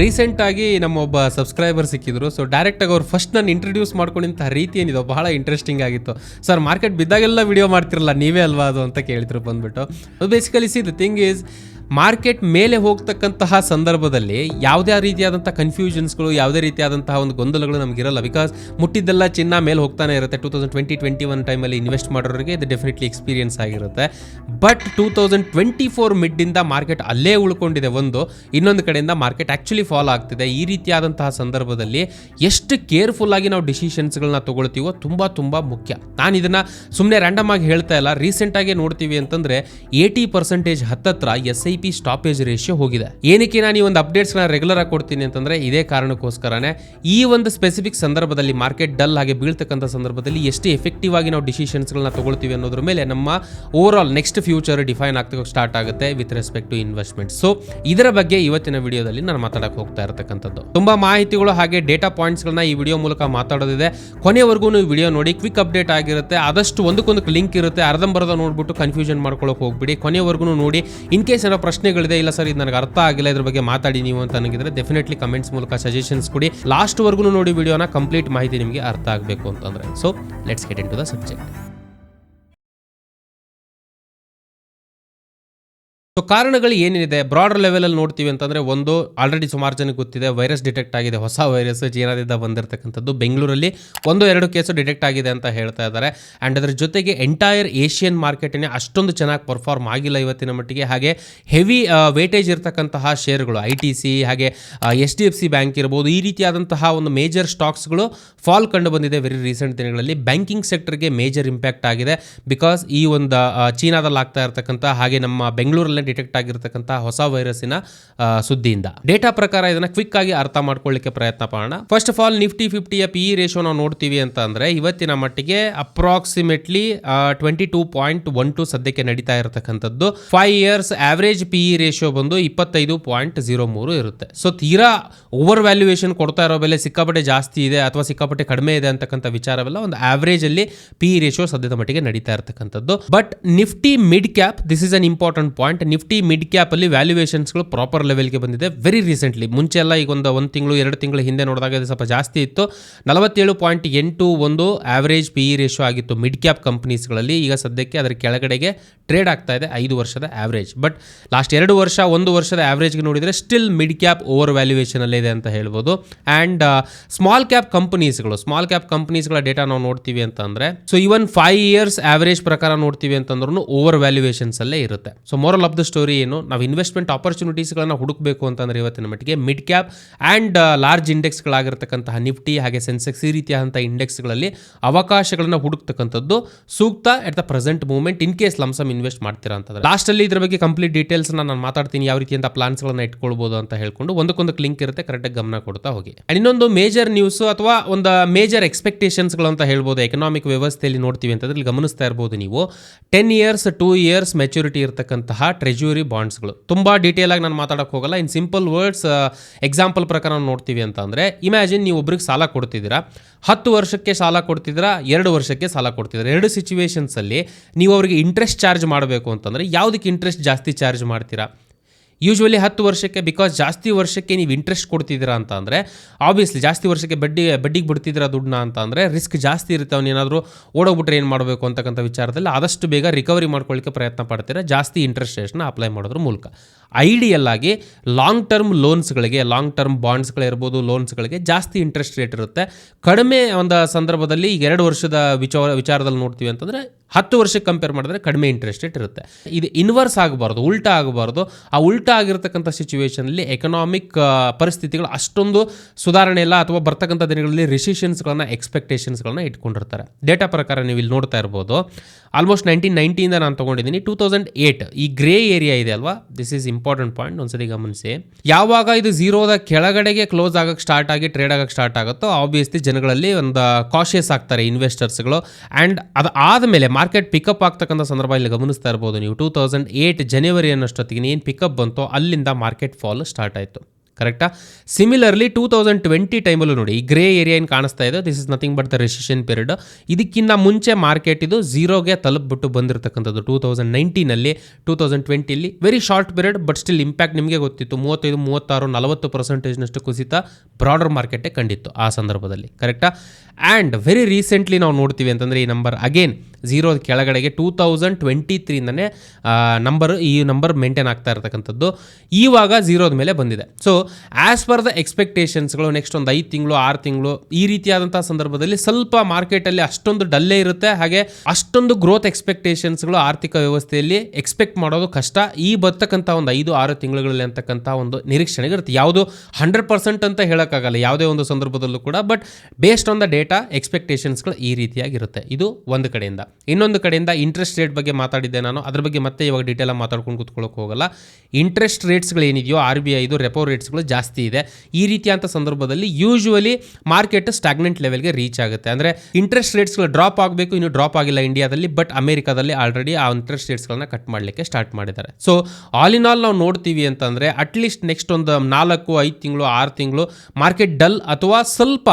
ರೀಸೆಂಟಾಗಿ ನಮ್ಮ ಒಬ್ಬ ಸಬ್ಸ್ಕ್ರೈಬರ್ ಸಿಕ್ಕಿದ್ರು. ಸೊ ಡೈರೆಕ್ಟಾಗಿ ಅವ್ರು ಫಸ್ಟ್ ನಾನು ಇಂಟ್ರಡ್ಯೂಸ್ ಮಾಡ್ಕೊಂಡಿಂತಹ ರೀತಿ ಏನಿದೆ ಬಹಳ ಇಂಟ್ರೆಸ್ಟಿಂಗ್ ಆಗಿತ್ತು. ಸರ್ ಮಾರ್ಕೆಟ್ ಬಿದ್ದಾಗೆಲ್ಲ ವಿಡಿಯೋ ಮಾಡ್ತಿರಲ್ಲ, ನೀವೇ ಅಲ್ವಾ ಅದು ಅಂತ ಕೇಳಿದ್ರು ಬಂದ್ಬಿಟ್ಟು. Basically see the thing is market ಮೇಲೆ ಹೋಗ್ತಕ್ಕಂತಹ ಸಂದರ್ಭದಲ್ಲಿ ಯಾವುದೇ ರೀತಿಯಾದಂಥ ಕನ್ಫ್ಯೂಷನ್ಸ್ಗಳು ಯಾವುದೇ ರೀತಿಯಾದಂತಹ ಒಂದು ಗೊಂದಲಗಳು ನಮಗಿರಲ್ಲ ಬಿಕಾಸ್ ಮುಟ್ಟಿದ್ದೆಲ್ಲ ಚಿನ್ನ ಮೇಲೆ ಹೋಗ್ತಾನೆ ಇರುತ್ತೆ. Two thousand twenty twenty one ಟೈಮಲ್ಲಿ ಇನ್ವೆಸ್ಟ್ ಮಾಡೋರಿಗೆ ಇದು ಡೆಫಿನೆಟ್ಲಿ ಎಕ್ಸ್ಪೀರಿಯನ್ಸ್ ಆಗಿರುತ್ತೆ. But two thousand twenty four ಮಿಡ್ಡಿಂದ market ಅಲ್ಲೇ ಉಳ್ಕೊಂಡಿದೆ ಒಂದು. ಇನ್ನೊಂದು ಕಡೆಯಿಂದ ಮಾರ್ಕೆಟ್ ಆ್ಯಕ್ಚುಲಿ ಫಾಲೋ ಆಗ್ತಿದೆ. ಈ ರೀತಿಯಾದಂತಹ ಸಂದರ್ಭದಲ್ಲಿ ಎಷ್ಟು ಕೇರ್ಫುಲ್ ಆಗಿ ನಾವು ಡಿಸಿಷನ್ಸ್ಗಳನ್ನ ತಗೊಳ್ತೀವೋ ತುಂಬ ತುಂಬ ಮುಖ್ಯ. ನಾನು ಇದನ್ನು ಸುಮ್ಮನೆ ರ್ಯಾಂಡಮ್ ಆಗಿ ಹೇಳ್ತಾ ಇಲ್ಲ. ರೀಸೆಂಟಾಗಿ ನೋಡ್ತೀವಿ ಅಂತಂದರೆ ಏಯ್ಟಿ ಪರ್ಸೆಂಟೇಜ್ ಹತ್ತತ್ರ S I P stoppage ratio ಹೋಗಿದೆ. ಏನಕ್ಕೆ ನಾನು ಈ ಒಂದು ಅಪ್ಡೇಟ್ಸ್ನ ರೆಗ್ಯುಲರ್ ಆಗಿ ಕೊಡ್ತೀನಿ ಅಂತಂದ್ರೆ ಇದೇ ಕಾರಣಕ್ಕೋಸ್ಕರನೇ ಈ ಒಂದು ಸ್ಪೆಸಿಫಿಕ್ ಸಂದರ್ಭದಲ್ಲಿ ಮಾರ್ಕೆಟ್ ಡಲ್ ಆಗಿ ಬೀಳ್ತಕ್ಕಂಥ ಸಂದರ್ಭದಲ್ಲಿ ಎಷ್ಟು ಎಫೆಕ್ಟಿವ್ ಆಗಿ ನಾವು ಡಿಸಿಷನ್ಸ್ಗಳನ್ನ ತಗೊಳ್ತೀವಿ ಅನ್ನೋದ್ರ ಮೇಲೆ ನಮ್ಮ overall next future define ಆಗ್ತಕ್ಕೆ ಸ್ಟಾರ್ಟ್ ಆಗುತ್ತೆ with respect to investment so ಇದರ ಬಗ್ಗೆ ಇವತ್ತಿನ ವಿಡಿಯೋದಲ್ಲಿ ನಾನು ಮಾತಾಡಕ್ಕೆ ಹೋಗ್ತಾ ಇರತಕ್ಕಂಥದ್ದು. ತುಂಬಾ ಮಾಹಿತಿಗಳು ಹಾಗೆ ಡೇಟಾ ಪಾಯಿಂಟ್ಸ್ಗಳನ್ನ ಈ ವಿಡಿಯೋ ಮೂಲಕ ಮಾತಾಡೋದಿದೆ. ಕೊನೆವರೆಗೂ ನೀವು ವಿಡಿಯೋ ನೋಡಿ ಕ್ವಿಕ್ ಅಪ್ಡೇಟ್ ಆಗಿರುತ್ತೆ. ಆದಷ್ಟು ಒಂದಕ್ಕೊಂದು ಲಿಂಕ್ ಇರುತ್ತೆ. ಅರ್ಧಂಬರ್ಧ ನೋಡ್ಬಿಟ್ಟು ಕನ್ಫ್ಯೂಷನ್ ಮಾಡ್ಕೊಳ್ಳೋಕೆ ಹೋಗ್ಬಿಡಿ. ಕೊನೆವರೆಗೂ ನೋಡಿ ಇನ್ ಕೇಸ್ ಏನೋ ಪ್ರಶ್ನೆಗಳಿದೆ, ಇಲ್ಲ ಸರ್, ಇದು ನನಗೆ ಅರ್ಥ ಆಗಿಲ್ಲ, ಇದ್ರ ಬಗ್ಗೆ ಮಾತಾಡಿ ನೀವು ಅಂತ ನನಗಿದ್ರೆ ಡೆಫಿನೆಟ್ಲಿ ಕಮೆಂಟ್ಸ್ ಮೂಲಕ ಸಜೆಷನ್ಸ್ ಕೊಡಿ. ಲಾಸ್ಟ್ ವರ್ಗೂ ನೋಡಿ ವಿಡಿಯೋನ ಕಂಪ್ಲೀಟ್ ಮಾಹಿತಿ ನಿಮಗೆ ಅರ್ಥ ಆಗಬೇಕು ಅಂತಂದ್ರೆ. So let's get into the subject so ಕಾರಣಗಳು ಏನೇನಿದೆ ಬ್ರಾಡರ್ ಲೆವೆಲಲ್ಲಿ ನೋಡ್ತೀವಿ ಅಂತಂದರೆ ಒಂದು ಆಲ್ರೆಡಿ ಸುಮಾರು ಜನಕ್ಕೆ ಗೊತ್ತಿದೆ ವೈರಸ್ ಡಿಟೆಕ್ಟ್ ಆಗಿದೆ, ಹೊಸ ವೈರಸ್ ಚೀನಾದಿಂದ ಬಂದಿರತಕ್ಕಂಥದ್ದು ಬೆಂಗಳೂರಲ್ಲಿ. ಒಂದು, ಎರಡು ಕೇಸು ಡಿಟೆಕ್ಟ್ ಆಗಿದೆ ಅಂತ ಹೇಳ್ತಾ ಇದ್ದಾರೆ. ಆ್ಯಂಡ್ ಅದರ ಜೊತೆಗೆ ಎಂಟೈರ್ ಏಷ್ಯನ್ ಮಾರ್ಕೆಟನ್ನೇ ಅಷ್ಟೊಂದು ಚೆನ್ನಾಗಿ ಪರ್ಫಾರ್ಮ್ ಆಗಿಲ್ಲ ಇವತ್ತಿನ ಮಟ್ಟಿಗೆ. ಹಾಗೆ ಹೆವಿ ವೇಟೇಜ್ ಇರತಕ್ಕಂತಹ ಶೇರ್ಗಳು ಐ ಟಿ ಸಿ ಹಾಗೆ H D F C bank ಇರ್ಬೋದು, ಈ ರೀತಿಯಾದಂತಹ ಒಂದು ಮೇಜರ್ ಸ್ಟಾಕ್ಸ್ಗಳು ಫಾಲ್ ಕಂಡು ಬಂದಿದೆ ವೆರಿ ರೀಸೆಂಟ್ ದಿನಗಳಲ್ಲಿ. ಬ್ಯಾಂಕಿಂಗ್ ಸೆಕ್ಟರ್ಗೆ ಮೇಜರ್ ಇಂಪ್ಯಾಕ್ಟ್ ಆಗಿದೆ. ಬಿಕಾಸ್ ಈ ಒಂದು ಚೀನಾದಲ್ಲಿ ಆಗ್ತಾ ಇರತಕ್ಕಂಥ, ಹಾಗೆ ನಮ್ಮ ಬೆಂಗಳೂರಲ್ಲೇ ಡಿಟೆಕ್ಟ್ ಆಗಿರ್ತಕ್ಕಂಥ ಹೊಸ ವೈರಸ್ಸಿನ ಸುದ್ದಿಯಿಂದ. ಡೇಟಾ ಪ್ರಕಾರ ಇದನ್ನ ಕ್ವಿಕ್ ಆಗಿ ಅರ್ಥ ಮಾಡ್ಕೊಳ್ಳಿಕ್ಕೆ ಪ್ರಯತ್ನ ಮಾಡೋಣ. ಫಸ್ಟ್ ಆಫ್ ಆಲ್ ನಿಫ್ಟಿ ಫಿಫ್ಟಿಯ ಪಿ ರೇಷೋ ನಾವು ನೋಡ್ತೀವಿ ಅಂತ ಅಂದ್ರೆ ಇವತ್ತಿನ ಮಟ್ಟಿಗೆ approximately twenty two point one two ಸದ್ಯಕ್ಕೆ ನಡೀತಾ ಇರತಕ್ಕಂಥದ್ದು. Five years average P E ratio ಬಂದು ಇಪ್ಪತ್ತೈದು ಪಾಯಿಂಟ್ ಜೀರೋ ಮೂರು ಇರುತ್ತೆ. ಸೊ ತೀರಾ ಓವರ್ ವ್ಯಾಲ್ಯೂಯೇಷನ್ ಕೊಡ್ತಾ ಇರೋ ಬೆಲೆ ಸಿಕ್ಕಾಪಟ್ಟೆ ಜಾಸ್ತಿ ಇದೆ ಅಥವಾ ಸಿಕ್ಕಾಪಟ್ಟೆ ಕಡಿಮೆ ಇದೆ ಅಂತಕ್ಕಂಥ ವಿಚಾರವೆಲ್ಲ ಒಂದು ಆವರೇಜ್ ಅಲ್ಲಿ ಪಿ ಇ ರೇಷಿಯೋ ಸದ್ಯದ ಮಟ್ಟಿಗೆ ನಡೀತಾ ಇರತಕ್ಕಂಥದ್ದು. But nifty mid cap this is an important point nifty mid cap ಅಲ್ಲಿ ವ್ಯಾಲ್ಯೂಯೇಷನ್ಸ್ಗಳು ಪ್ರಾಪರ್ ಲೆವೆಲ್ಗೆ ಬಂದಿದೆ. ವೆರಿ ರೀಸೆಂಟ್ಲಿ ಮುಂಚೆ ಎಲ್ಲ ಈಗ ಒಂದು ಒಂದು ತಿಂಗಳು, ಎರಡು ತಿಂಗಳ ಹಿಂದೆ ನೋಡಿದಾಗ ಸ್ವಲ್ಪ ಜಾಸ್ತಿ ಇತ್ತು. ನಲವತ್ತೇಳು ಪಾಯಿಂಟ್ ಎಂಟು ಒಂದು ಆವರೇಜ್ ಪಿ ಇ ರೇಷೋ ಆಗಿತ್ತು ಮಿಡ್ ಕ್ಯಾಪ್ ಕಂಪ್ನೀಸ್ಗಳಲ್ಲಿ ಈಗ ಸದ್ಯಕ್ಕೆ ಅದರ ಕೆಳಗಡೆಗೆ ಟ್ರೇಡ್ ಆಗ್ತಾ ಇದೆ, ಐದು ವರ್ಷದ ಆವರೇಜ್ ಬಟ್ ಲಾಸ್ಟ್ ಎರಡು ವರ್ಷ, ಒಂದು ವರ್ಷದ ಆವರೇಜ್ಗೆ ನೋಡಿದರೆ still mid cap overvaluation ಅಲ್ಲೇ ಇದೆ ಅಂತ ಹೇಳ್ಬೋದು. ಆ್ಯಂಡ್ ಸ್ಮಾಲ್ ಕ್ಯಾಪ್ ಕಂಪನೀಸ್ಗಳು ಸ್ಮಾಲ್ ಕ್ಯಾಪ್ ಕಂಪನೀಸ್ಗಳ ಡೇಟಾ ನಾವು ನೋಡ್ತೀವಿ ಅಂತ ಅಂದ್ರೆ so even five years average ಪ್ರಕಾರ ನೋಡ್ತೀವಿ ಅಂತಂದ್ರೂ ಓವರ್ ವ್ಯಾಲ್ಯೂಯೇಷನ್ಸ್ ಅಲ್ಲೇ ಇರುತ್ತೆ. So moral of the story ಏನು? ನಾವು ಇನ್ವೆಸ್ಟ್ಮೆಂಟ್ ಆಪರ್ಚುನಿಟೀಸ್ಗಳನ್ನ ಹುಡುಕಬೇಕು ಅಂತಂದ್ರೆ ಇವತ್ತಿನ ಮಟ್ಟಿಗೆ ಮಿಡ್ ಕ್ಯಾಪ್ ಆ್ಯಂಡ್ ಲಾರ್ಜ್ ಇಂಡೆಕ್ಸ್ಗಳಾಗಿರ್ತಕ್ಕಂತಹ ನಿಫ್ಟಿ ಹಾಗೆ ಸೆನ್ಸೆಕ್ಸ್ ಈ ರೀತಿಯಾದಂಥ ಇಂಡೆಕ್ಸ್ಗಳಲ್ಲಿ ಅವಕಾಶಗಳನ್ನು ಹುಡುಕ್ತಕ್ಕಂಥದ್ದು ಸೂಕ್ತ at the present moment in case lump sum invest ಮಾಡ್ತೀರಾ ಅಂತಂದ್ರೆ ಲಾಸ್ಟಲ್ಲಿ ಇದ್ರ ಬಗ್ಗೆ ಕಂಪ್ಲೀಟ್ ಡೀಟೇಲ್ಸ್ ನಾನು ಮಾತಾಡ್ತೀನಿ ಯಾವ ರೀತಿಯಂತ ಪ್ಲಾನ್ಸ್ಗಳನ್ನ ಇಟ್ಕೊಳ್ಬೋದು ಅಂತ ಹೇಳ್ಕೊಂಡು ಒಂದಕ್ಕೊಂದು ಲಿಂಕ್ ಇರುತ್ತೆ ಕರೆಕ್ಟಾಗಿ ಗಮನ ಕೊಡ್ತಾ ಹೋಗಿ. ಇನ್ನೊಂದು ಮೇಜರ್ ನ್ಯೂಸ್ ಅಥವಾ ಒಂದು ಮೇಜರ್ ಎಕ್ಸ್ಪೆಕ್ಟೇಷನ್ಸ್ಗಳು ಅಂತ ಹೇಳ್ಬೋದು ಎಕನಾಮಿಕ್ ವ್ಯವಸ್ಥೆಯಲ್ಲಿ ನೋಡ್ತೀವಿ ಅಂತಂದ್ರೆ ಗಮನಿಸ್ತಾ ಇರ್ಬೋದು ನೀವು. Ten years two years maturity ಇರತಕ್ಕಂತಹ ಟ್ರೆಜುರಿ ಬಾಂಡ್ಸ್ಗಳು ತುಂಬ ಡೀಟೇಲ್ ಆಗಿ ನಾನು ಮಾತಾಡೋಕೆ ಹೋಗಲ್ಲ. ಇನ್ ಸಿಂಪಲ್ ವರ್ಡ್ಸ್ ಎಕ್ಸಾಂಪಲ್ ಪ್ರಕಾರ ನೋಡ್ತೀವಿ ಅಂತ ಅಂದರೆ ಇಮ್ಯಾಜಿನ್ ನೀವು ಒಬ್ರಿಗೆ ಸಾಲ ಕೊಡ್ತಿದ್ದೀರಾ. ಹತ್ತು ವರ್ಷಕ್ಕೆ ಸಾಲ ಕೊಡ್ತಿದ್ದೀರಾ, ಎರಡು ವರ್ಷಕ್ಕೆ ಸಾಲ ಕೊಡ್ತಿದ್ದೀರಾ. ಎರಡು ಸಿಚುವೇಷನ್ಸಲ್ಲಿ ನೀವು ಅವರಿಗೆ ಇಂಟ್ರೆಸ್ಟ್ ಚಾರ್ಜ್ ಮಾಡಬೇಕು ಅಂತಂದರೆ, ಯಾವುದಕ್ಕೆ ಇಂಟ್ರೆಸ್ಟ್ ಜಾಸ್ತಿ ಚಾರ್ಜ್ ಮಾಡ್ತೀರಾ? ಯೂಶ್ವಲಿ ಹತ್ತು ವರ್ಷಕ್ಕೆ ಬಿಕಾಸ್ ಜಾಸ್ತಿ ವರ್ಷಕ್ಕೆ ನೀವು ಇಂಟ್ರೆಸ್ಟ್ ಕೊಡ್ತಿದ್ದೀರಾ ಅಂತ ಅಂದರೆ ಆಬ್ವಿಯಸ್ಲಿ ಜಾಸ್ತಿ ವರ್ಷಕ್ಕೆ ಬಡ್ಡಿ, ಬಡ್ಡಿಗೆ ಬಿಡ್ತಿದ್ದೀರಾ ದುಡ್ಡನ್ನ ಅಂತ ಅಂದರೆ ರಿಸ್ಕ್ ಜಾಸ್ತಿ ಇರುತ್ತೆ. ಅವ್ನು ಏನಾದರೂ ಓಡೋಗ್ಬಿಟ್ರೆ ಏನು ಮಾಡಬೇಕು ಅಂತಕ್ಕಂಥ ವಿಚಾರದಲ್ಲಿ ಆದಷ್ಟು ಬೇಗ ರಿಕವರಿ ಮಾಡ್ಕೊಳ್ಳಿಕ್ಕೆ ಪ್ರಯತ್ನ ಪಡ್ತೀರಾ. ಜಾಸ್ತಿ ಇಂಟ್ರೆಸ್ಟ್ ರೇಟ್ನ ಅಪ್ಲೈ ಮಾಡೋದ್ರ ಮೂಲಕ. ಐಡಿಯಲ್ ಆಗಿ ಲಾಂಗ್ ಟರ್ಮ್ ಲೋನ್ಸ್ಗಳಿಗೆ ಲಾಂಗ್ ಟರ್ಮ್ ಬಾಂಡ್ಸ್ಗಳಿರ್ಬೋದು ಲೋನ್ಸ್ಗಳಿಗೆ ಜಾಸ್ತಿ ಇಂಟ್ರೆಸ್ಟ್ ರೇಟ್ ಇರುತ್ತೆ. ಕಡಿಮೆ ಒಂದು ಸಂದರ್ಭದಲ್ಲಿ ಈಗ ಎರಡು ವರ್ಷದ ವಿಚಾರ, ವಿಚಾರದಲ್ಲಿ ನೋಡ್ತೀವಿ ಅಂತಂದರೆ ಹತ್ತು ವರ್ಷಕ್ಕೆ ಕಂಪೇರ್ ಮಾಡಿದ್ರೆ ಕಡಿಮೆ ಇಂಟ್ರೆಸ್ಟ್ ರೇಟ್ ಇರುತ್ತೆ. ಇದು ಇನ್ವರ್ಸ್ ಆಗಬಾರ್ದು, ಉಲ್ಟಾ ಆಗಬಾರ್ದು. ಆ ಉಲ್ಟಾ ಆಗಿರ್ತಕ್ಕಂಥ ಸಿಚುವೇಷನಲ್ಲಿ ಎಕನಾಮಿಕ್ ಪರಿಸ್ಥಿತಿಗಳು ಅಷ್ಟೊಂದು ಸುಧಾರಣೆ ಇಲ್ಲ ಅಥವಾ ಬರ್ತಕ್ಕಂಥ ದಿನಗಳಲ್ಲಿ ರಿಸಿಷನ್ಸ್ಗಳನ್ನ ಎಕ್ಸ್ಪೆಕ್ಟೇಷನ್ಸ್ಗಳನ್ನ ಇಟ್ಕೊಂಡಿರ್ತಾರೆ. ಡೇಟಾ ಪ್ರಕಾರ ನೀವು ಇಲ್ಲಿ ನೋಡ್ತಾ ಇರ್ಬೋದು. ಆಲ್ಮೋಸ್ಟ್ ನೈನ್ಟೀನ್ ನೈನ್ಟಿಯಿಂದ ನಾನು ತೊಗೊಂಡಿದ್ದೀನಿ. ಟೂ ತೌಸಂಡ್ ಏಯ್ಟ್ ಈ ಗ್ರೇ ಏರಿಯಾ ಇದೆ ಅಲ್ವಾ? ದಿಸ್ ಈಸ್ ಇಂಪಾರ್ಟೆಂಟ್ ಪಾಯಿಂಟ್ ಒಂದ್ಸರಿ ಗಮನಿಸಿ. ಯಾವಾಗ ಇದು ಝೀರೋದ ಕೆಳಗಡೆಗೆ ಕ್ಲೋಸ್ ಆಗಕ್ಕೆ ಸ್ಟಾರ್ಟ್ ಆಗಿ ಟ್ರೇಡ್ ಆಗಕ್ಕೆ ಸ್ಟಾರ್ಟ್ ಆಗುತ್ತೋ ಆಬ್ವಿಯಸ್ಲಿ ಜನಗಳಲ್ಲಿ ಒಂದು ಕಾಶಿಯಸ್ ಆಗ್ತಾರೆ ಇನ್ವೆಸ್ಟರ್ಸ್ಗಳು ಆ್ಯಂಡ್ ಅದು ಆದಮೇಲೆ ಮಾರ್ಕೆಟ್ ಪಿಕಪ್ ಆಗ್ತಕ್ಕಂಥ ಸಂದರ್ಭ ಇಲ್ಲಿ ಗಮನಿಸ್ತಾ ಇರ್ಬೋದು ನೀವು. ಟೂ ತೌಸಂಡ್ ಏಯ್ಟ್ ಜನವರಿ ಅನ್ನೋಷ್ಟೊತ್ತಿಗೆ ಏನು ಪಿಕಪ್ ಬಂತೋ ಅಲ್ಲಿಂದ ಮಾರ್ಕೆಟ್ ಫಾಲ್ ಸ್ಟಾರ್ಟ್ ಆಯಿತು. ಕರೆಕ್ಟಾ? ಸಿಮಿಲರ್ಲಿ ಟೂ ತೌಸಂಡ್ ಟ್ವೆಂಟಿ ಟೈಮಲ್ಲೂ ನೋಡಿ, ಈ ಗ್ರೇ ಏರಿಯಾ ಏನು ಕಾಣಿಸ್ತಾ ಇದೆ? This is nothing but the recession period ಇದಕ್ಕಿಂತ ಮುಂಚೆ ಮಾರ್ಕೆಟ್ ಇದು ಝೀರೋಗೆ ತಲುಪಿಬಿಟ್ಟು ಬಂದಿರತಕ್ಕಂಥದ್ದು ಟೂ ತೌಸಂಡ್ ನೈನ್ಟೀನಲ್ಲಿ two thousand ಟ್ವೆಂಟಿಲಿ very short period but still impact ನಿಮಗೆ ಗೊತ್ತಿತ್ತು. ಮೂವತ್ತೈದು, ಮೂವತ್ತಾರು, ನಲವತ್ತು ಪರ್ಸೆಂಟೇಜ್ನಷ್ಟು ಕುಸಿತ ಬ್ರಾಡರ್ ಮಾರ್ಕೆಟೇ ಕಂಡಿತ್ತು ಆ ಸಂದರ್ಭದಲ್ಲಿ. ಕರೆಕ್ಟಾ? ಆ್ಯಂಡ್ ವೆರಿ ರೀಸೆಂಟ್ಲಿ ನಾವು ನೋಡ್ತೀವಿ ಅಂತಂದರೆ ಈ ನಂಬರ್ ಅಗೇನ್ ಝೀರೋ ಕೆಳಗಡೆಗೆ ಟೂ ತೌಸಂಡ್ ಟ್ವೆಂಟಿ ತ್ರೀಯಿಂದನೇ ನಂಬರ್ ಈ ನಂಬರ್ ಮೇಂಟೈನ್ ಆಗ್ತಾ ಇರತಕ್ಕಂಥದ್ದು. ಈವಾಗ ಝೀರೋದ ಮೇಲೆ ಬಂದಿದೆ. ಸೊ ಆ್ಯಸ್ ಪರ್ ದ ಎಕ್ಸ್ಪೆಕ್ಟೇಷನ್ಸ್ಗಳು ನೆಕ್ಸ್ಟ್ ಒಂದು ಐದು ತಿಂಗಳು, ಆರು ತಿಂಗಳು, ಈ ರೀತಿಯಾದಂಥ ಸಂದರ್ಭದಲ್ಲಿ ಸ್ವಲ್ಪ ಮಾರ್ಕೆಟಲ್ಲಿ ಅಷ್ಟೊಂದು ಡಲ್ಲೇ ಇರುತ್ತೆ. ಹಾಗೆ ಅಷ್ಟೊಂದು ಗ್ರೋತ್ ಎಕ್ಸ್ಪೆಕ್ಟೇಷನ್ಸ್ಗಳು ಆರ್ಥಿಕ ವ್ಯವಸ್ಥೆಯಲ್ಲಿ ಎಕ್ಸ್ಪೆಕ್ಟ್ ಮಾಡೋದು ಕಷ್ಟ. ಈ ಬರ್ತಕ್ಕಂಥ ಒಂದು ಐದು, ಆರು ತಿಂಗಳುಗಳಲ್ಲಿ ಅಂತಕ್ಕಂಥ ಒಂದು ನಿರೀಕ್ಷಣೆಗೆ ಇರುತ್ತೆ. ಯಾವುದು ಹಂಡ್ರೆಡ್ ಪರ್ಸೆಂಟ್ ಅಂತ ಹೇಳೋಕ್ಕಾಗಲ್ಲ, ಯಾವುದೇ ಒಂದು ಸಂದರ್ಭದಲ್ಲೂ ಕೂಡ. But based on the data ಎಕ್ಸ್ಪೆಕ್ಟೇಷನ್ಸ್ಗಳು ಈ ರೀತಿಯಾಗಿರುತ್ತೆ. ಇದು ಒಂದು ಕಡೆಯಿಂದ. ಇನ್ನೊಂದು ಕಡೆಯಿಂದ ಇಂಟ್ರೆಸ್ಟ್ ರೇಟ್ ಬಗ್ಗೆ ಮಾತಾಡಿದ್ದೆ ನಾನು. ಅದ್ರ ಬಗ್ಗೆ ಮತ್ತೆ ಇವಾಗ ಡೀಟೇಲಾಗಿ ಮಾತಾಡ್ಕೊಂಡು ಕೂತ್ಕೊಳ್ಳೋಕೆ ಹೋಗಲ್ಲ. ಇಂಟ್ರೆಸ್ಟ್ ರೇಟ್ಸ್ಗಳು ಏನಿದೆಯೋ ಆರ್ ಬಿ ಐದು ರೆಪೋ ರೇಟ್ಸ್ಗಳು ಜಾಸ್ತಿ ಇದೆ. ಈ ರೀತಿಯಾದಂಥ ಸಂದರ್ಭದಲ್ಲಿ ಯೂಶುವಲಿ ಮಾರ್ಕೆಟ್ ಸ್ಟಾಗ್ನೆಂಟ್ ಲೆವೆಲ್ಗೆ ರೀಚ್ ಆಗುತ್ತೆ. ಅಂದರೆ ಇಂಟ್ರೆಸ್ಟ್ ರೇಟ್ಸ್ಗಳು ಡ್ರಾಪ್ ಆಗಬೇಕು, ಇನ್ನು ಡ್ರಾಪ್ ಆಗಿಲ್ಲ ಇಂಡಿಯಾದಲ್ಲಿ ಬಟ್ ಅಮೆರಿಕಾದಲ್ಲಿ ಆಲ್ರೆಡಿ ಆ ಇಂಟ್ರೆಸ್ಟ್ ರೇಟ್ಸ್ಗಳನ್ನ ಕಟ್ ಮಾಡಲಿಕ್ಕೆ ಸ್ಟಾರ್ಟ್ ಮಾಡಿದ್ದಾರೆ. ಸೊ ಆಲ್ ಇನ್ ಆಲ್ ನಾವು ನೋಡ್ತೀವಿ ಅಂತಂದರೆ ಅಟ್ಲೀಸ್ಟ್ ನೆಕ್ಸ್ಟ್ ಒಂದು ನಾಲ್ಕು, ಐದು ತಿಂಗಳು, ಆರು ತಿಂಗಳು ಮಾರ್ಕೆಟ್ ಡಲ್ ಅಥವಾ ಸ್ವಲ್ಪ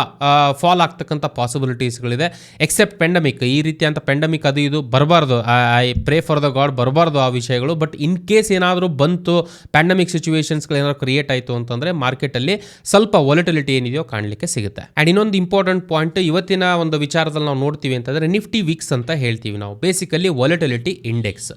ಫಾಲ್ ಆಗ್ತಕ್ಕಂಥ ಪಾಸಿಬಿಲಿಟೀಸ್ಗಳಿದೆ ಎಕ್ಸೆಪ್ಟ್ ಪೆಂಡಮಿಕ್ ಈ ರೀತಿಯಾದಂಥ ಅಂತ ಪೆಂಡಮಿಕ್ ಅದು ಇದು ಬರಬಾರ್ದು. I pray for the god ಬರಬಾರ್ದು ಆ ವಿಷಯಗಳು. ಬಟ್ ಇನ್ ಕೇಸ್ ಏನಾದರೂ ಬಂತು ಪ್ಯಾಂಡಮಿಕ್ ಸಿಚುವೇಶನ್ಸ್ಗಳು ಏನಾದರೂ ಕ್ರಿಯೇಟ್ ಆಯಿತು ಅಂತಂದರೆ ಮಾರ್ಕೆಟಲ್ಲಿ ಸ್ವಲ್ಪ ವಾಲಿಟಿಲಿಟಿ ಏನಿದೆಯೋ ಕಾಣಲಿಕ್ಕೆ ಸಿಗುತ್ತೆ. ಆ್ಯಂಡ್ ಇನ್ನೊಂದು ಇಂಪಾರ್ಟೆಂಟ್ ಪಾಯಿಂಟ್ ಇವತ್ತಿನ ಒಂದು ವಿಚಾರದಲ್ಲಿ ನಾವು ನೋಡ್ತೀವಿ ಅಂತಂದರೆ ನಿಫ್ಟಿ ವಿಕ್ಸ್ ಅಂತ ಹೇಳ್ತೀವಿ ನಾವು. ಬೇಸಿಕಲಿ ವಾಲಿಟಿಲಿಟಿ ಇಂಡೆಕ್ಸ್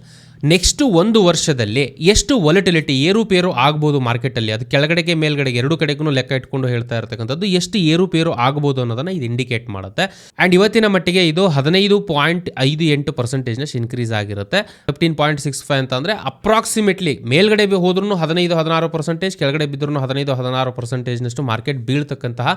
ನೆಕ್ಸ್ಟ್ ಒಂದು ವರ್ಷದಲ್ಲಿ ಎಷ್ಟು ವಾಲಿಟಿಲಿಟಿ ಏರುಪೇರು ಆಗ್ಬೋದು ಮಾರ್ಕೆಟಲ್ಲಿ ಅದು ಕೆಳಗಡೆಗೆ ಮೇಲ್ಗಡೆಗೆ ಎರಡು ಕಡೆಗೂ ಲೆಕ್ಕ ಇಟ್ಕೊಂಡು ಹೇಳ್ತಾ ಇರ್ತಕ್ಕಂಥದ್ದು ಎಷ್ಟು ಏರುಪೇರು ಆಗ್ಬೋದು ಅನ್ನೋದನ್ನು ಇದು ಇಂಡಿಕೇಟ್ ಮಾಡುತ್ತೆ. ಆ್ಯಂಡ್ ಇವತ್ತಿನ ಮಟ್ಟಿಗೆ ಇದು ಹದಿನೈದು ಪಾಯಿಂಟ್ ಐದು ಎಂಟು ಪರ್ಸೆಂಟೇಜ್ನಷ್ಟು ಇನ್ಕ್ರೀಸ್ ಆಗಿರುತ್ತೆ. ಫಿಫ್ಟೀನ್ ಪಾಯಿಂಟ್ ಸಿಕ್ಸ್ ಫೈವ್ ಅಂತಂದರೆ ಅಪ್ರಾಕ್ಸಿಮೇಟ್ಲಿ ಮೇಲ್ಗಡೆ ಹೋದ್ರೂ ಹದಿನೈದು ಹದಿನಾರು ಪರ್ಸೆಂಟೇಜ್ ಕೆಳಗಡೆ ಬಿದ್ದರೂ ಹದಿನೈದು ಹದಿನಾರು ಪರ್ಸೆಂಟೇಜ್ನಷ್ಟು ಮಾರ್ಕೆಟ್ ಬೀಳ್ತಕ್ಕಂತಹ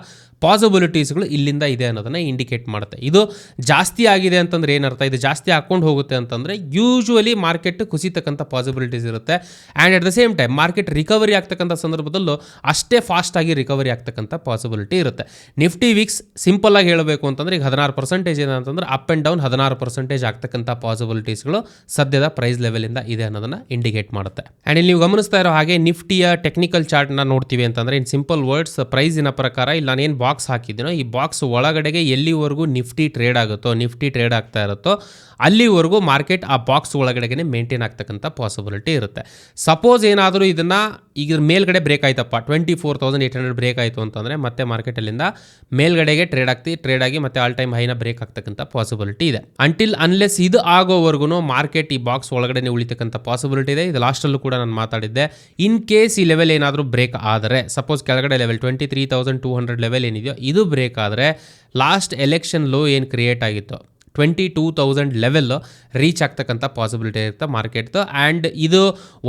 ಪಾಸಿಬಿಲಿಟೀಸ್ಗಳು ಇಲ್ಲಿಂದ ಇದೆ ಅನ್ನೋದನ್ನು ಇಂಡಿಕೇಟ್ ಮಾಡುತ್ತೆ. ಇದು ಜಾಸ್ತಿ ಆಗಿದೆ ಅಂತಂದ್ರೆ ಏನರ್ಥ? ಇದು ಜಾಸ್ತಿ ಹಾಕೊಂಡು ಹೋಗುತ್ತೆ ಅಂತಂದರೆ ಯೂಶುವಲಿ ಮಾರ್ಕೆಟ್ ಕುಸಿತಕ್ಕಂಥ ಪಾಸಿಬಿಲಿಟೀಸ್ ಇರುತ್ತೆ. And at the same time market recovery ಆಗ್ತಕ್ಕಂಥ ಸಂದರ್ಭದಲ್ಲೂ ಅಷ್ಟೇ ಫಾಸ್ಟ್ ಆಗಿ ರಿಕವರಿ ಆಗ್ತಕ್ಕಂಥ ಪಾಸಿಬಿಲಿಟಿ ಇರುತ್ತೆ. ನಿಫ್ಟಿ ವೀಕ್ಸ್ ಸಿಂಪಲ್ ಆಗಿ ಹೇಳಬೇಕು ಅಂತಂದ್ರೆ ಈಗ ಹದಿನಾರು ಪರ್ಸೆಂಟೇಜ್ ಏನಂತಂದ್ರೆ ಅಪ್ ಆ್ಯಂಡ್ ಡೌನ್ ಹದಿನಾರು ಪರ್ಸೆಂಟೇಜ್ ಆಗ್ತಕ್ಕಂಥ ಪಾಸಿಬಿಲಿಟೀಸ್ಗಳು ಸದ್ಯದ ಪ್ರೈಸ್ ಲೆವೆಲಿಂದ ಇದೆ ಅನ್ನೋದನ್ನ ಇಂಡಿಕೇಟ್ ಮಾಡುತ್ತೆ. ಆ್ಯಂಡ್ ಇಲ್ಲಿ ನೀವು ಗಮನಿಸ್ತಾ ಇರೋ ಹಾಗೆ ನಿಫ್ಟಿಯ ಟೆಕ್ನಿಕಲ್ ಚಾರ್ಟ್ನ ನೋಡ್ತೀವಿ ಅಂತಂದ್ರೆ ಇನ್ ಸಿಂಪಲ್ ವರ್ಡ್ಸ್ ಪ್ರೈಸಿನ ಪ್ರಕಾರ ಇಲ್ಲಿ ಏನು ಬಾಕ್ಸ್ ಹಾಕಿದ್ದೀನೋ ಈ ಬಾಕ್ಸ್ ಒಳಗಡೆಗೆ ಎಲ್ಲಿವರೆಗೂ ನಿಫ್ಟಿ ಟ್ರೇಡ್ ಆಗುತ್ತೋ ನಿಫ್ಟಿ ಟ್ರೇಡ್ ಆಗ್ತಾ ಇರುತ್ತೋ ಅಲ್ಲಿವರೆಗೂ ಮಾರ್ಕೆಟ್ ಆ ಬಾಕ್ಸ್ ಒಳಗಡೆಗೆ ಆಗ್ತಕ್ಕಂಥ ಪಾಸಿಬಿಲಿಟಿ ಇರುತ್ತೆ. ಸಪೋಸ್ ಏನಾದರೂ ಇದನ್ನು ಈಗ ಮೇಲ್ಗಡೆ ಬ್ರೇಕ್ ಆಯ್ತಪ್ಪ. Twenty four thousand eight hundred break ಆಯಿತು ಅಂತಂದರೆ ಮತ್ತೆ ಮಾರ್ಕೆಟಲ್ಲಿಂದ ಮೇಲ್ಗಡೆಗೆ ಟ್ರೇಡ್ ಆಗ್ತಿ ಟ್ರೇಡ್ ಆಗಿ ಮತ್ತೆ ಆಲ್ ಟೈಮ್ ಹೈನ ಬ್ರೇಕ್ ಆಗ್ತಕ್ಕಂಥ ಪಾಸಿಬಿಲಿಟಿ ಇದೆ. ಅಂಟಿಲ್ ಅನ್ಲೆಸ್ ಇದು ಆಗೋವರೆಗೂ ಮಾರ್ಕೆಟ್ ಈ ಬಾಕ್ಸ್ ಒಳಗಡೆ ಉಳಿತಕ್ಕಂಥ ಪಾಸಿಬಿಲಿಟಿ ಇದೆ. ಇದು ಲಾಸ್ಟಲ್ಲೂ ಕೂಡ ನಾನು ಮಾತಾಡಿದ್ದೆ. ಇನ್ ಕೇಸ್ ಈ ಲೆವೆಲ್ ಏನಾದರೂ ಬ್ರೇಕ್ ಆದರೆ ಸಪೋಸ್ ಕೆಳಗಡೆ level twenty three thousand two hundred level ಏನಿದೆಯೋ, ಇದು ಬ್ರೇಕ್ ಆದರೆ ಲಾಸ್ಟ್ ಎಲೆಕ್ಷನ್ ಲೋ ಏನು ಕ್ರಿಯೇಟ್ ಆಗಿತ್ತು twenty two thousand level reach ಆಗ್ತಕ್ಕಂಥ ಪಾಸಿಬಿಲಿಟಿ ಇರುತ್ತೆ ಮಾರ್ಕೆಟ್ದು ಆ್ಯಂಡ್ ಇದು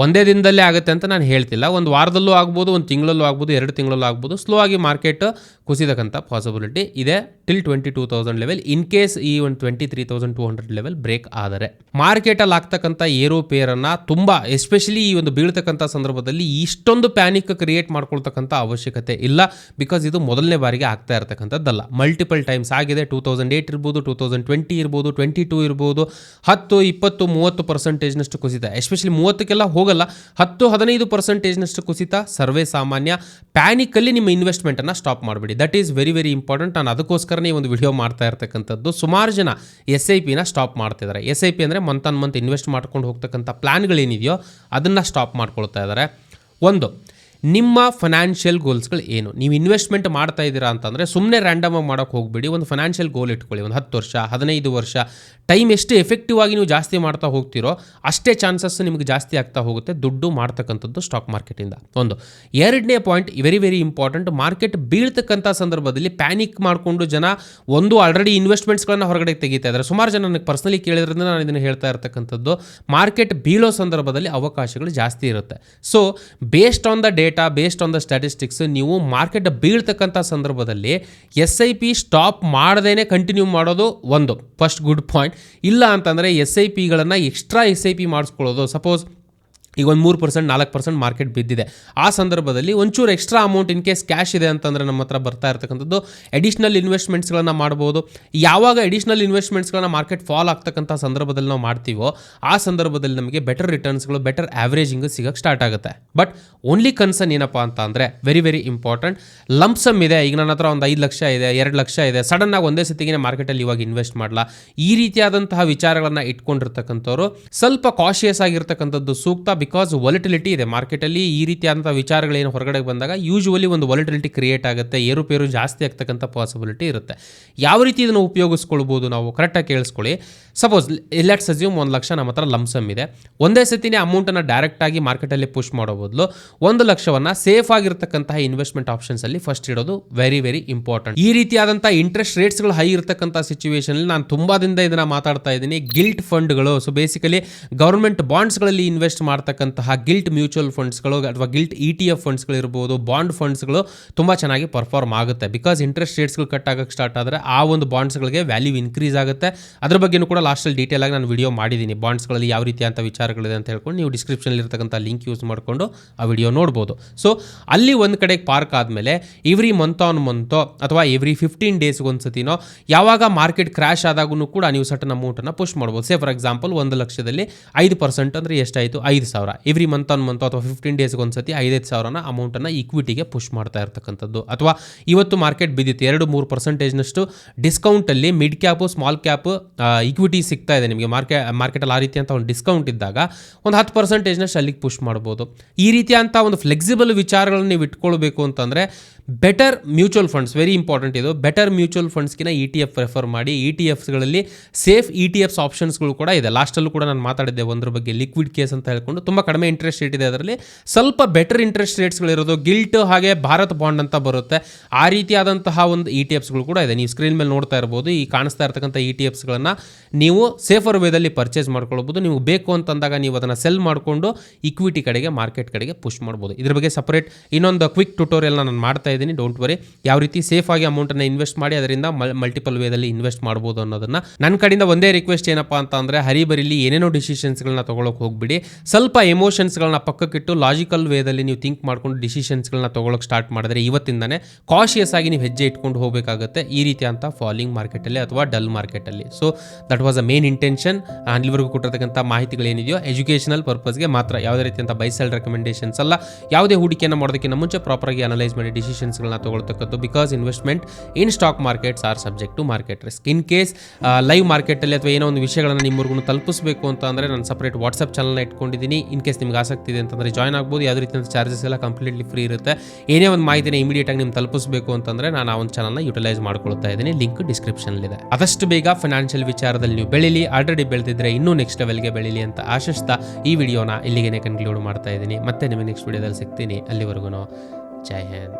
ಒಂದೇ ದಿನದಲ್ಲೇ ಆಗುತ್ತೆ ಅಂತ ನಾನು ಹೇಳ್ತಿಲ್ಲ. ಒಂದು ವಾರದಲ್ಲೂ ಆಗ್ಬೋದು, ಒಂದು ತಿಂಗಳಲ್ಲೂ ಆಗ್ಬೋದು, ಎರಡು ತಿಂಗಳಲ್ಲೂ ಆಗ್ಬೋದು. ಸ್ಲೋ ಆಗಿ ಮಾರ್ಕೆಟ್ ಕುಸಿತಕ್ಕಂಥ ಪಾಸಿಬಿಲಿಟಿ ಇದೆ till twenty two thousand level in case ಈ ಒಂದು twenty three thousand two hundred level break ಆದರೆ ಮಾರ್ಕೆಟಲ್ಲಿ ಆಗ್ತಕ್ಕಂಥ ಏರೋಪೇರನ್ನು ತುಂಬ ಎಸ್ಪೆಷಲಿ ಈ ಒಂದು ಬೀಳ್ತಕ್ಕಂಥ ಸಂದರ್ಭದಲ್ಲಿ ಇಷ್ಟೊಂದು ಪ್ಯಾನಿಕ್ ಕ್ರಿಯೇಟ್ ಮಾಡ್ಕೊಳ್ತಕ್ಕಂಥ ಅವಶ್ಯಕತೆ ಇಲ್ಲ. ಬಿಕಾಸ್ ಇದು ಮೊದಲನೇ ಬಾರಿಗೆ ಆಗ್ತಾ ಇರತಕ್ಕಂಥದ್ದಲ್ಲ. ಮಲ್ಟಿಪಲ್ ಟೈಮ್ಸ್ ಆಗಿದೆ. ಟೂ ತೌಸಂಡ್ ಏಟ್ ಇರ್ಬೋದು ಟೂ ತೌಸಂಡ್ ಟ್ವೆಂಟಿ ಇರ್ಬೋದು ಟ್ವೆಂಟಿ ಟೂ ಇರ್ಬೋದು, ಹತ್ತು, ಇಪ್ಪತ್ತು, ಮೂವತ್ತು ಪರ್ಸೆಂಟೇಜ್ನಷ್ಟು ಕುಸಿತ. ಎಸ್ಪೆಷಲಿ ಮೂವತ್ತಕ್ಕೆಲ್ಲ ಹೋಗಲ್ಲ, ಹತ್ತು, ಹದಿನೈದು ಪರ್ಸೆಂಟೇಜ್ನಷ್ಟು ಕುಸಿತ ಸರ್ವೇ ಸಾಮಾನ್ಯ. ಪ್ಯಾನಿಕಲ್ಲಿ ನಿಮ್ಮ ಇನ್ವೆಸ್ಟ್ಮೆಂಟನ್ನು ಸ್ಟಾಪ್ ಮಾಡಿಬಿಡಿ. That is very very important ನಾನು ಅದಕ್ಕೋಸ್ಕರನೇ ಒಂದು ವಿಡಿಯೋ ಮಾಡ್ತಾ ಇರ್ತಕ್ಕಂಥದ್ದು. ಸುಮಾರು ಜನ ಎಸ್ ಐ ಪಿನ ಸ್ಟಾಪ್ ಮಾಡ್ತಿದ್ದಾರೆ. ಎಸ್ ಐ ಪಿ ಅಂದರೆ ಮಂತ್ ಆನ್ ಮಂತ್ ಇನ್ವೆಸ್ಟ್ ಮಾಡ್ಕೊಂಡು ಹೋಗ್ತಕ್ಕಂಥ ಪ್ಲ್ಯಾನ್ಗಳೇನಿದೆಯೋ ಅದನ್ನು ಸ್ಟಾಪ್ ಮಾಡ್ಕೊಳ್ತಾ ಇದ್ದಾರೆ. ಒಂದು ನಿಮ್ಮ ಫೈನಾನ್ಷಿಯಲ್ ಗೋಲ್ಸ್ಗಳು ಏನು? ನೀವು ಇನ್ವೆಸ್ಟ್ಮೆಂಟ್ ಮಾಡ್ತಾ ಇದ್ದೀರಾ ಅಂತಂದರೆ ಸುಮ್ಮನೆ ರ್ಯಾಂಡಮ್ ಆಗಿ ಮಾಡೋಕ್ಕೆ ಹೋಗ್ಬಿಡಿ. ಒಂದು ಫೈನಾನ್ಷಿಯಲ್ ಗೋಲ್ ಇಟ್ಕೊಳ್ಳಿ. ಒಂದು ಹತ್ತು ವರ್ಷ, ಹದಿನೈದು ವರ್ಷ. ಟೈಮ್ ಎಷ್ಟು ಎಫೆಕ್ಟಿವ್ ಆಗಿ ನೀವು ಜಾಸ್ತಿ ಮಾಡ್ತಾ ಹೋಗ್ತಿರೋ ಅಷ್ಟೇ ಚಾನ್ಸಸ್ ನಿಮಗೆ ಜಾಸ್ತಿ ಆಗ್ತಾ ಹೋಗುತ್ತೆ ದುಡ್ಡು ಮಾಡ್ತಕ್ಕಂಥದ್ದು ಸ್ಟಾಕ್ ಮಾರ್ಕೆಟಿಂದ ಒಂದು. ಎರಡನೇ point very very important market ಬೀಳ್ತಕ್ಕಂಥ ಸಂದರ್ಭದಲ್ಲಿ ಪ್ಯಾನಿಕ್ ಮಾಡಿಕೊಂಡು ಜನ ಒಂದು ಆಲ್ರೆಡಿ ಇನ್ವೆಸ್ಟ್ಮೆಂಟ್ಸ್ಗಳನ್ನು ಹೊರಗಡೆ ತೆಗಿತಾ ಇದ್ದಾರೆ. ಸುಮಾರು ಜನ ನನಗೆ ಪರ್ಸನಲಿ ಕೇಳಿದ್ರಿಂದ ನಾನು ಇದನ್ನು ಹೇಳ್ತಾ ಇರ್ತಕ್ಕಂಥದ್ದು. ಮಾರ್ಕೆಟ್ ಬೀಳೋ ಸಂದರ್ಭದಲ್ಲಿ ಅವಕಾಶಗಳು ಜಾಸ್ತಿ ಇರುತ್ತೆ. So based on the data based on the statistics ನೀವು ಮಾರ್ಕೆಟ್ ಬೀಳ್ತಕ್ಕಂಥ ಸಂದರ್ಭದಲ್ಲಿ ಎಸ್ ಐ ಪಿ ಸ್ಟಾಪ್ ಮಾಡದೇನೆ ಕಂಟಿನ್ಯೂ ಮಾಡೋದು ಒಂದು. ಫಸ್ಟ್ ಗುಡ್ ಪಾಯಿಂಟ್ ಇಲ್ಲ ಅಂತಂದರೆ ಎಸ್ ಐ ಪಿಗಳನ್ನು ಎಕ್ಸ್ಟ್ರಾ ಎಸ್ ಐ ಪಿ ಮಾಡಿಸ್ಕೊಳ್ಳೋದು. ಸಪೋಸ್ ಈಗ ಒಂದು ಮೂರು ಪರ್ಸೆಂಟ್ ನಾಲ್ಕು ಪರ್ಸೆಂಟ್ ಮಾರ್ಕೆಟ್ ಬಿದ್ದಿದೆ. ಆ ಸಂದರ್ಭದಲ್ಲಿ ಒಂಚೂರು extra amount in case cash ಇದೆ ಅಂತಂದರೆ ನಮ್ಮ ಹತ್ರ ಬರ್ತಾ ಇರ್ತಕ್ಕಂಥದ್ದು. ಅಡಿಷ್ನಲ್ ಇನ್ವೆಸ್ಟ್ಮೆಂಟ್ಸ್ಗಳನ್ನ ಮಾಡ್ಬೋದು. ಯಾವಾಗ ಅಡಿಷ್ನಲ್ ಇನ್ವೆಸ್ಟ್ಮೆಂಟ್ಸ್ಗಳನ್ನ ಮಾರ್ಕೆಟ್ ಫಾಲ್ ಆಗ್ತಕ್ಕಂಥ ಸಂದರ್ಭದಲ್ಲಿ ನಾವು ಮಾಡ್ತೀವೋ, ಆ ಸಂದರ್ಭದಲ್ಲಿ ನಮಗೆ ಬೆಟರ್ ರಿಟರ್ನ್ಸ್ಗಳು ಬೆಟರ್ ಆವ್ರೇಜಿಂಗ್ ಸಿಗೋಕ್ಕೆ ಸ್ಟಾರ್ಟ್ ಆಗುತ್ತೆ. ಬಟ್ ಓನ್ಲಿ ಕನ್ಸರ್ನ್ ಏನಪ್ಪ ಅಂತ ಅಂದರೆ ವೆರಿ ವೆರಿ ಇಂಪಾರ್ಟೆಂಟ್ ಲಂಪ್ಸಮ್ ಇದೆ. ಈಗ ನನ್ನ ಹತ್ರ ಒಂದು ಐದು ಲಕ್ಷ ಇದೆ, ಎರಡು ಲಕ್ಷ ಇದೆ. ಸಡನ್ನಾಗಿ ಒಂದೇ ಸತಿಗೆ ಮಾರ್ಕೆಟಲ್ಲಿ ಇವಾಗ ಇನ್ವೆಸ್ಟ್ ಮಾಡಲ್ಲ ಈ ರೀತಿಯಾದಂತಹ ವಿಚಾರಗಳನ್ನು ಇಟ್ಕೊಂಡಿರ್ತಕ್ಕಂಥವ್ರು ಸ್ವಲ್ಪ ಕಾಶಿಯಸ್ ಆಗಿರ್ತಕ್ಕಂಥದ್ದು ಸೂಕ್ತ ಬಿಕಾಸ್ ವಾಲಿಟಿಲಿಟಿ ಇದೆ. ಮಾರ್ಕೆಟಲ್ಲಿ ಈ ರೀತಿಯಾದಂಥ ವಿಚಾರಗಳೇನು ಹೊರಗಡೆ ಬಂದಾಗ ಯೂಶುವಲಿ ಒಂದು ವಾಲಿಟಿಲಿಟಿ ಕ್ರಿಯೇಟ್ ಆಗುತ್ತೆ. ಏರುಪೇರು ಜಾಸ್ತಿ ಆಗ್ತಕ್ಕಂಥ ಪಾಸಿಬಿಲಿಟಿ ಇರುತ್ತೆ. ಯಾವ ರೀತಿ ಇದನ್ನು ಉಪಯೋಗಿಸ್ಕೊಳ್ಬೋದು ನಾವು ಕರೆಕ್ಟಾಗಿ ಕೇಳಿಸ್ಕೊಳ್ಳಿ. ಸಪೋಸ್ ಲೆಟ್ಸ್ ಅಸ್ಯೂಮ್ ಒಂದು ಲಕ್ಷ ನಮ್ಮ ಹತ್ರ ಲಂಸಮ್ ಇದೆ. ಒಂದೇ ಸತಿನೇ ಅಮೌಂಟನ್ನು ಡೈರೆಕ್ಟಾಗಿ ಮಾರ್ಕೆಟಲ್ಲಿ ಪುಷ್ ಮಾಡೋ ಬದಲು ಒಂದು ಲಕ್ಷವನ್ನು ಸೇಫ್ ಆಗಿರ್ತಕ್ಕಂತಹ ಇನ್ವೆಸ್ಟ್ಮೆಂಟ್ ಆಪ್ಷನ್ಸಲ್ಲಿ ಫಸ್ಟ್ ಇಡೋದು ವೆರಿ ವೆರಿ ಇಂಪಾರ್ಟೆಂಟ್ ಈ ರೀತಿಯಾದಂಥ ಇಂಟ್ರೆಸ್ಟ್ ರೇಟ್ಸ್ಗಳು ಹೈ ಇರತಕ್ಕಂಥ ಸಿಚುವೇಶನಲ್ಲಿ ನಾನು ತುಂಬ ದಿನದಿಂದ ಇದನ್ನು ಮಾತಾಡ್ತಾ ಇದ್ದೀನಿ. ಗಿಲ್ಟ್ ಫಂಡ್ಗಳು ಸೊ ಬೇಸಿಕಲಿ ಗೌರ್ಮೆಂಟ್ ಬಾಂಡ್ಸ್ಗಳಲ್ಲಿ ಇನ್ವೆಸ್ಟ್ ಮಾಡ್ತಕ್ಕಂತಹ ಗಿಲ್ಟ್ ಮ್ಯೂಚುವಲ್ ಫಂಡ್ಸ್ಗಳು ಅಥವಾ ಗಿಲ್ಟ್ ಇ ಟಿ ಎಫ್ ಫಂಡ್ಸ್ಗಳಿರ್ಬೋದು, ಬಾಂಡ್ ಫಂಡ್ಸ್ಗಳು ತುಂಬ ಚೆನ್ನಾಗಿ ಪರ್ಫಾರ್ಮ್ ಆಗುತ್ತೆ. ಬಿಕಾಸ್ ಇಂಟ್ರೆಸ್ಟ್ ರೇಟ್ಸ್ಗಳು ಕಟ್ ಆಗೋಕ್ಕೆ ಸ್ಟಾರ್ಟ್ ಆದರೆ ಆ ಒಂದು ಬಾಂಡ್ಸ್ಗಳಿಗೆ ವ್ಯಾಲ್ಯೂ ಇನ್ಕ್ರೀಸ್ ಆಗುತ್ತೆ. ಅದ್ರ ಬಗ್ಗೆನೂ ಕೂಡ ಲಾಸ್ಟಲ್ಲಿ ಡೀಟೇಲ್ ಆಗಿ ನಾನು ವಿಡಿಯೋ ಮಾಡಿದ್ದೀನಿ. ಬಾಂಡ್ಸ್ಗಳಲ್ಲಿ ಯಾವ ರೀತಿ ಅಂತ ವಿಚಾರಗಳಿದೆ ಅಂತ ಹೇಳ್ಕೊಂಡು ನೀವು ಡಿಸ್ಕ್ರಿಪ್ಷನಲ್ಲಿ ಇರ್ತಕ್ಕಂಥ ಲಿಂಕ್ ಯೂಸ್ ಮಾಡಿಕೊಂಡು ಆ ವಿಡಿಯೋ ನೋಡ್ಬೋದು. ಸೊ ಅಲ್ಲಿ ಒಂದು ಕಡೆಗೆ ಪಾರ್ಕ್ ಆದಮೇಲೆ ಎವ್ರಿ ಮಂತ್ ಆನ್ ಮಂತೋ ಅಥವಾ ಎವ್ರಿ ಫಿಫ್ಟೀನ್ ಡೇಸ್ಗೆ ಒಂದು ಸತಿನೋ ಯಾವಾಗ ಮಾರ್ಕೆಟ್ ಕ್ರ್ಯಾಶ್ ಆದಾಗೂ ಕೂಡ ನೀವು ಸಟನ್ ಅಮೌಂಟನ್ನು ಪುಷ್ ಮಾಡ್ಬೋದು. ಸೇ ಫಾರ್ ಎಕ್ಸಾಂಪಲ್ ಒಂದು ಲಕ್ಷದಲ್ಲಿ ಐದು ಪರ್ಸೆಂಟ್ ಅಂದರೆ ಎಷ್ಟಾಯಿತು? ಐದು ಎವ್ರಿ ಮಂತ್ ಆನ್ ಮಂತ್ ಅಥವಾ ಫಿಫ್ಟೀನ್ ಡೇಸ್ಗೆ ಒಂದು ಸತಿ ಐದೈದು ಸಾವಿರನ ಅಮೌಂಟನ್ನು ಇಕ್ವಿಟಿಗೆ ಪುಷ್ ಮಾಡ್ತಾ ಇರ್ತಕ್ಕಂಥದ್ದು. ಅಥವಾ ಇವತ್ತು ಮಾರ್ಕೆಟ್ ಬಿದ್ದಿತ್ತು, ಎರಡು ಮೂರು ಪರ್ಸೆಂಟೇಜ್ನಷ್ಟು ಡಿಸ್ಕೌಂಟಲ್ಲಿ mid cap small cap equity ಸಿಗ್ತಾ ಇದೆ ನಿಮಗೆ. ಮಾರ್ಕೆ ಮಾರ್ಕೆಟಲ್ಲಿ ಆ ರೀತಿ ಅಂತ ಒಂದು ಡಿಸ್ಕೌಂಟ್ ಇದ್ದಾಗ ಒಂದು ಹತ್ತು ಪರ್ಸೆಂಟೇಜ್ನಷ್ಟು ಅಲ್ಲಿಗೆ ಪುಷ್ ಮಾಡ್ಬೋದು. ಈ ರೀತಿಯಂಥ ಒಂದು ಫ್ಲೆಕ್ಸಿಬಲ್ ವಿಚಾರಗಳನ್ನು ನೀವು ಇಟ್ಕೊಳ್ಬೇಕು ಅಂತಂದರೆ better mutual funds very important ಇದು. ಬೆಟರ್ ಮ್ಯೂಚುವಲ್ ಫಂಡ್ಸ್ಗಿನ ಇ ಟಿ ಎಫ್ ಪ್ರೆಫರ್ ಮಾಡಿ ಇ ಟಿ ಎಫ್ಸ್ಗಳಲ್ಲಿ ಸೇಫ್ ಇ ಟಿ ಎಫ್ಸ್ ಆಪ್ಷನ್ಸ್ಗಳು ಕೂಡ ಇದೆ. ಲಾಸ್ಟಲ್ಲೂ ಕೂಡ ನಾನು ಮಾತಾಡಿದ್ದೆ ಒಂದ್ರ ಬಗ್ಗೆ ಲಿಕ್ವಿಡ್ ಕೇಸ್ ಅಂತ ಹೇಳ್ಕೊಂಡು. ತುಂಬ ಕಡಿಮೆ ಇಂಟ್ರೆಸ್ಟ್ ರೇಟ್ ಇದೆ ಅದರಲ್ಲಿ. ಸ್ವಲ್ಪ ಬೆಟರ್ ಇಂಟ್ರೆಸ್ಟ್ ರೇಟ್ಸ್ಗಳಿರೋದು ಗಿಲ್ಟ್ ಹಾಗೆ ಭಾರತ್ ಬಾಂಡ್ ಅಂತ ಬರುತ್ತೆ. ಆ ರೀತಿಯಾದಂತಹ ಒಂದು ಇ ಟಿ ಎಫ್ಸ್ಗಳು ಕೂಡ ಇದೆ. ನೀವು ಸ್ಕ್ರೀನ್ ಮೇಲೆ ನೋಡ್ತಾ ಇರ್ಬೋದು. ಈ ಕಾಣಿಸ್ತಾ ಇರ್ತಕ್ಕಂಥ ಇ ಟಿ ಎಫ್ಸ್ಗಳನ್ನು ನೀವು ಸೇಫರ್ ವೇದಲ್ಲಿ ಪರ್ಚೇಸ್ ಮಾಡ್ಕೊಳ್ಬೋದು. ನೀವು ಬೇಕು ಅಂತಂದಾಗ ನೀವು ಅದನ್ನು ಸೆಲ್ ಮಾಡಿಕೊಂಡು ಇಕ್ವಿಟಿ ಕಡೆಗೆ ಮಾರ್ಕೆಟ್ ಕಡೆಗೆ ಪುಷ್ ಮಾಡ್ಬೋದು. ಇದ್ರ ಬಗ್ಗೆ ಸಪ್ರೇಟ್ ಇನ್ನೊಂದು ಕ್ವಿಕ್ ಟ್ಯುಟೋರಿಯಲ್ನ ನಾನು ಮಾಡ್ತಾ ಇದ್ದೀನಿ. ಡೋಂಟ್ ವರಿ ಯಾವ ರೀತಿ ಸೇಫ್ ಆಗಿ ಅಮೌಂಟನ್ನು ಇನ್ವೆಸ್ಟ್ ಮಾಡಿ ಅದರಿಂದ ಮಲ್ಟಿಪಲ್ ವೇದಲ್ಲಿ ಇನ್ವೆಸ್ಟ್ ಮಾಡ್ಬೋದು ಅನ್ನೋದನ್ನ ನನ್ನ ಕಡೆಯಿಂದ ಒಂದೇ ರಿಕ್ವೆಸ್ಟ್ ಏನಪ್ಪ ಅಂತ ಅಂದರೆ ಹರಿಬರಿಲಿ ಏನೇನೋ ಡಿಸಿಷನ್ಸ್ಗಳನ್ನ ತೊಗೊಳಕ್ಕೆ ಹೋಗ್ಬಿಡಿ. ಸ್ವಲ್ಪ ಎಮೋಷನ್ಸ್ಗಳನ್ನ ಪಕ್ಕಕ್ಕಿಟ್ಟು ಲಾಜಿಕಲ್ ವೇದಲ್ಲಿ ನೀವು ಥಿಂಕ್ ಮಾಡ್ಕೊಂಡು ಡಿಸಿಷನ್ಸ್ಗಳನ್ನ ತೊಗೊಳಕ್ಕೆ ಸ್ಟಾರ್ಟ್ ಮಾಡಿದ್ರೆ ಇವತ್ತಿಂದನೇ ಕಾಶಿಯಸ್ ಆಗಿ ನೀವು ಹೆಜ್ಜೆ ಇಟ್ಕೊಂಡು ಹೋಗಬೇಕಾಗುತ್ತೆ. ಈ ರೀತಿ ಅಂತ ಫಾಲಿಂಗ್ ಮಾರ್ಕೆಟಲ್ಲಿ ಅಥವಾ ಡಲ್ ಮಾರ್ಕೆಟಲ್ಲಿ so that was a main intention ಅಲ್ಲಿವರೆಗೂ ಕೊಟ್ಟಿರ್ತಕ್ಕಂಥ ಮಾಹಿತಿಗಳೇನಿದೆಯೋ ಎಜುಕೇಷನಲ್ ಪರ್ಪಸ್ಗೆ ಮಾತ್ರ. ಯಾವುದೇ ರೀತಿಯಂಥ ಬೈಸೆಲ್ ರೆಕಮೆಂಡೇಷನ್ಸ್ ಅಲ್ಲ. ಯಾವುದೇ ಹೂಡಿಕೆಯನ್ನು ಮಾಡೋದಕ್ಕಿಂತ ಮುಂಚೆ ಪ್ರಾಪರಾಗಿ ಅನಲೈಸ್ ಮಾಡಿ ಡಿಸಿಷನ್ಸ್ಗಳನ್ನ ತಗೊಳ್ತಕ್ಕದ್ದು because investment in stock markets are subject to market risk in case live ಮಾರ್ಕೆಟಲ್ಲಿ ಅಥವಾ ಏನೋ ಒಂದು ವಿಷಯಗಳನ್ನು ನಿಮ್ಮವ್ರಿಗೂ ತಲುಪಿಸಬೇಕು ಅಂತ ಅಂದರೆ ನಾನು ಸಪ್ರೇಟ್ ವಾಟ್ಸಪ್ ಚಾನಲ್ನ ಇಟ್ಕೊಂಡಿದ್ದೀನಿ. ಇನ್ ಕೇಸ್ ನಿಮ್ಗೆ ಆಸಕ್ತಿ ಇದೆ ಅಂತಂದರೆ ಜಾಯ್ನ್ ಆಗ್ಬೋದು. ಯಾವುದೇ ರೀತಿಯ ಚಾರ್ಜಸ್ ಎಲ್ಲ ಕಂಪ್ಲೀಟ್ಲಿ ಫ್ರೀ ಇರುತ್ತೆ. ಏನೇ ಒಂದು ಮಾಹಿತಿನ ಇಮಿಡಿಯೇಟಾಗಿ ನಿಮ್ಗೆ ತಲುಪಿಸಬೇಕು ಅಂತಂದರೆ ನಾನು ಆ ಒಂದು ಚಾನಲ್ನ ಯುಟಿಲೈಸ್ ಮಾಡ್ಕೊಳ್ತಾ ಇದ್ದೀನಿ. ಲಿಂಕ್ ಡಿಸ್ಕ್ರಿಪ್ಷನಲ್ಲಿದೆ ಆದಷ್ಟು ಬೇಗ ಫೈನಾನ್ಷಿಯಲ್ ವಿಚಾರದಲ್ಲಿ ನೀವು ಬೆಳೀಲಿ. ಆಲ್ರೆಡಿ ಬೆಳೆದಿದ್ರೆ ಇನ್ನೂ ನೆಕ್ಸ್ಟ್ ಲೆವೆಲ್ಗೆ ಬೆಳೀಲಿ ಅಂತ ಆಶಿಸ್ತಾ ಈ ವಿಡಿಯೋನ ಇಲ್ಲಿಗೆ ಕನ್ಕ್ಲೂಡ್ ಮಾಡ್ತಾ ಇದ್ದೀನಿ. ಮತ್ತೆ ನಿಮಗೆ ನೆಕ್ಸ್ಟ್ ವಿಡಿಯೋದಲ್ಲಿ ಸಿಗ್ತೀನಿ. ಅಲ್ಲಿವರೆಗೂ ಜೈ ಹಿಂದ್.